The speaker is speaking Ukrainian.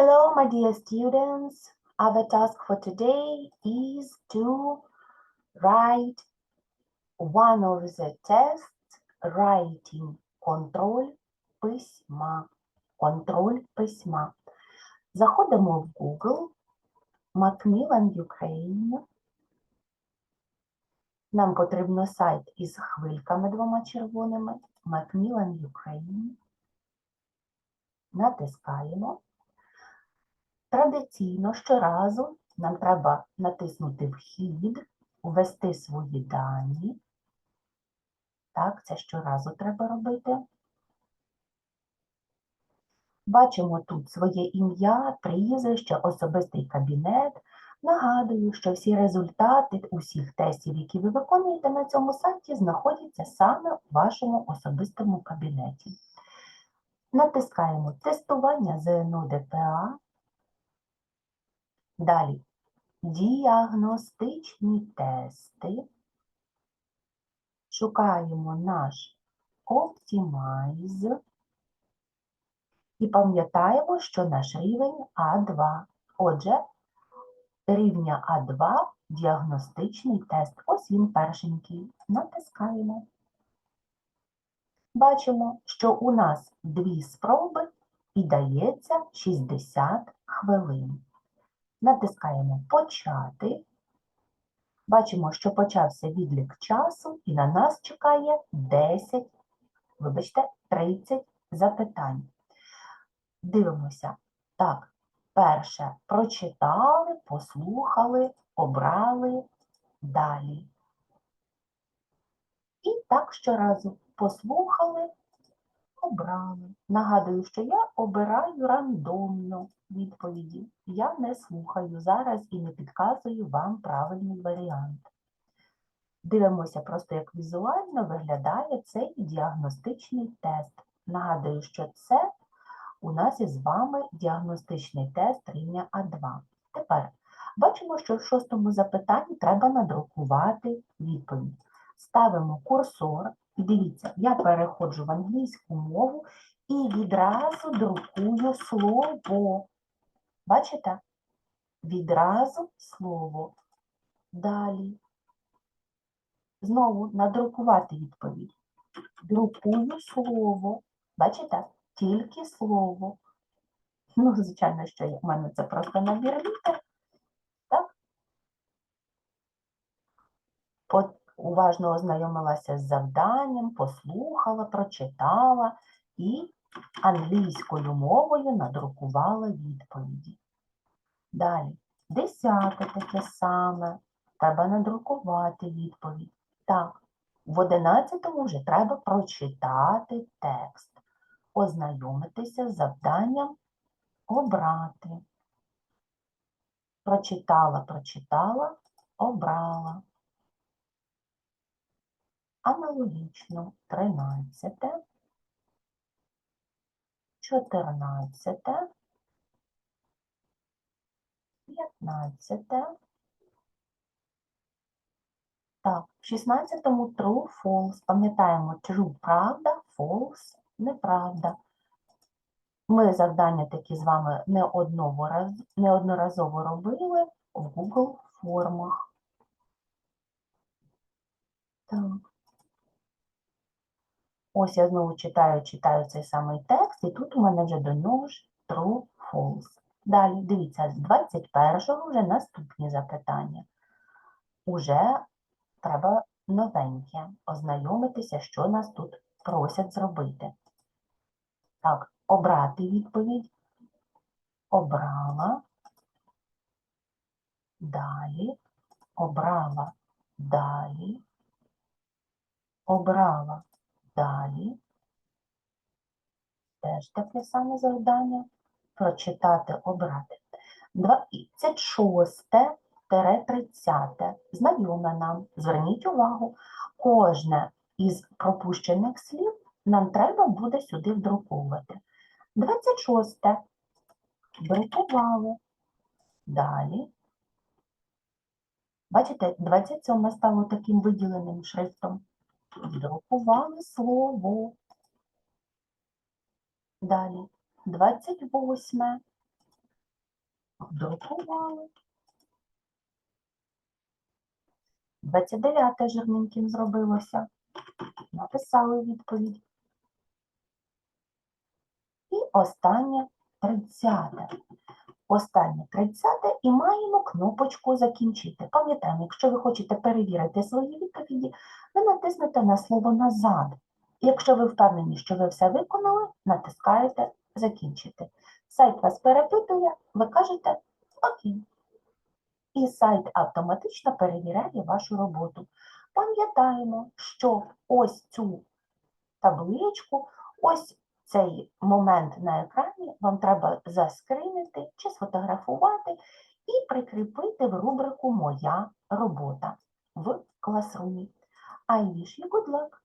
Hello, my dear students. Our task for today is to write one of the tests writing контроль письма. Контроль письма. Заходимо в Google, Macmillan Ukraine. Нам потрібно сайт із хвильками двома червоними. Macmillan Ukraine. Натискаємо. Традиційно щоразу нам треба натиснути Вхід, ввести свої дані. Так, це щоразу треба робити. Бачимо тут своє ім'я, прізвище, особистий кабінет. Нагадую, що всі результати усіх тестів, які ви виконуєте на цьому сайті, знаходяться саме у вашому особистому кабінеті. Натискаємо тестування ЗНО ДПА. Далі діагностичні тести. Шукаємо наш Optimize. І пам'ятаємо, що наш рівень А2. Отже, рівня А2 діагностичний тест. Ось він першенький. Натискаємо. Бачимо, що у нас дві спроби і дається 60 хвилин. Натискаємо Почати. Бачимо, що почався відлік часу, і на нас чекає 10, вибачте, 30 запитань. Дивимося. Так, перше прочитали, послухали, обрали далі. І так щоразу послухали, обрали. Нагадую, що я обираю рандомно відповіді. Я не слухаю зараз і не підказую вам правильний варіант. Дивимося просто, як візуально виглядає цей діагностичний тест. Нагадую, що це у нас із вами діагностичний тест рівня А2. Тепер бачимо, що в шостому запитанні треба надрукувати відповідь. Ставимо курсор, дивіться, я переходжу в англійську мову і відразу друкую слово. Бачите? Відразу слово. Далі. Знову надрукувати відповідь. Друкую слово. Бачите? Тільки слово. Ну, звичайно, що в мене це просто набір літер. Так? По- Уважно ознайомилася з завданням, послухала, прочитала і англійською мовою надрукувала відповіді. Далі, десяте таке саме. Треба надрукувати відповідь. Так, в одинадцятому вже треба прочитати текст, ознайомитися з завданням обрати. Прочитала, прочитала, обрала. Аналогічно 13, 14, 15. Так, в 16-му true, false. Пам'ятаємо, true – правда, false – неправда. Ми завдання такі з вами неодноразово робили в Google формах. Так. Ось я знову читаю, читаю цей самий текст, і тут у мене вже до нього ж true, false. Далі, дивіться, з 21-го вже наступні запитання. Уже треба новеньке, ознайомитися, що нас тут просять зробити. Так, обрати відповідь. Обрала. Далі. Обрала. Далі. Обрала. Далі. Теж таке саме завдання. Прочитати, обрати. 26-30. Знайоме нам. Зверніть увагу, кожне із пропущених слів нам треба буде сюди вдруковувати. 26. Друкували. Далі. Бачите, 27 стало таким виділеним шрифтом. Друкували слово. Далі. 28. Друкували. 29 жирненьким зробилося. Написали відповідь. І останнє 30. Останнє 30 і маємо кнопочку закінчити. Пам'ятаємо, якщо ви хочете перевірити свої відповіді, ви натиснете на слово назад. Якщо ви впевнені, що ви все виконали, натискаєте закінчити. Сайт вас перепитує, ви кажете Окей. І сайт автоматично перевіряє вашу роботу. Пам'ятаємо, що ось цю табличку, ось цей момент на екрані вам треба заскринити чи сфотографувати і прикріпити в рубрику Моя робота в класрумі. I wish you good luck!